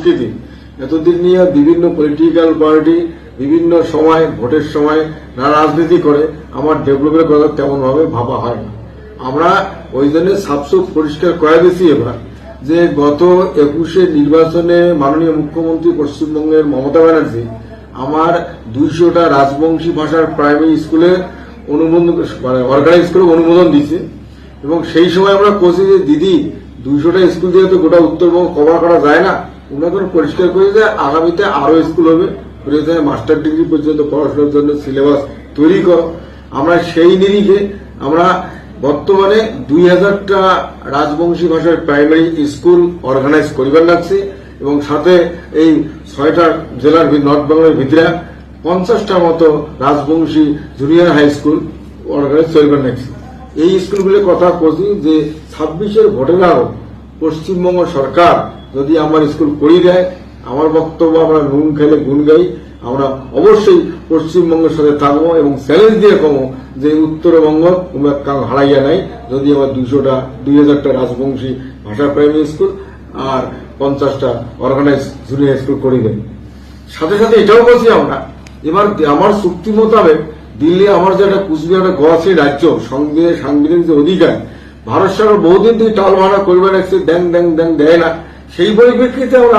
সংস্কৃতি। এতদিন নিয়ে বিভিন্ন পলিটিক্যাল পার্টি বিভিন্ন সময়, ভোটের সময় না রাজনীতি করে আমার ডেভেলপের কথা তেমন ভাবে হয় না আমরা ওই জন্য সাবসুপ পরিষ্কার করে দিছি এবার যে গত একুশে নির্বাচনে মাননীয় মুখ্যমন্ত্রী পশ্চিমবঙ্গের মমতা ব্যানার্জি আমার দুইশোটা রাজবংশী ভাষার প্রাইমারি স্কুলে অনুমোদন মানে অর্গানাইজ করে অনুমোদন দিচ্ছে এবং সেই সময় আমরা কোচি যে, দিদি, দুইশোটা স্কুল দিয়ে তো গোটা উত্তরবঙ্গ কভার করা যায় না ওনাকে পরিষ্কার করে যে আগামীতে আরও স্কুল হবে। মাস্টার ডিগ্রি পর্যন্ত পড়াশোনার জন্য সিলেবাস তৈরি করো। আমরা সেই নিরিখে আমরা বর্তমানে দুই হাজারটা রাজবংশী ভাষার প্রাইমারি স্কুল অর্গানাইজ করিবার লাগছে এবং সাথে এই ছয়টা জেলার নর্থ বাংলার ভিতরে পঞ্চাশটার মতো Rajbanshi junior high school organize করিবার লাগছে। এই স্কুলগুলোর কথা কছি যে ছাব্বিশের ভোটের আরও পশ্চিমবঙ্গ সরকার যদি আমার স্কুল করিয়ে দেয়, আমার বক্তব্য আমরা নুন খেলে গুণ গাই, আমরা অবশ্যই পশ্চিমবঙ্গের সাথে থাকব এবং চ্যালেঞ্জ দিয়ে কমো যে উত্তরবঙ্গ তোমরা কাল হারাইয়া নাই, যদি আমার দুশোটা, দুই হাজারটা রাজবংশী ভাষা প্রাইমারি স্কুল আর পঞ্চাশটা অর্গানাইজ জুনিয়র স্কুল করিয়ে দেয়। সাথে সাথে এটাও বলছি আমরা। এবার আমার চুক্তি মোতাবেক দিল্লি, আমার যে একটা কুচবিহার গছি রাজ্য সংবিধান সাংবিধানিক যে অধিকার ভারত সরকার বহুদিন থেকে টাল ভাড়া করবে রাখছে দেন দেন দেন, দেয় না। সেই পরিপ্রেক্ষিতে আমরা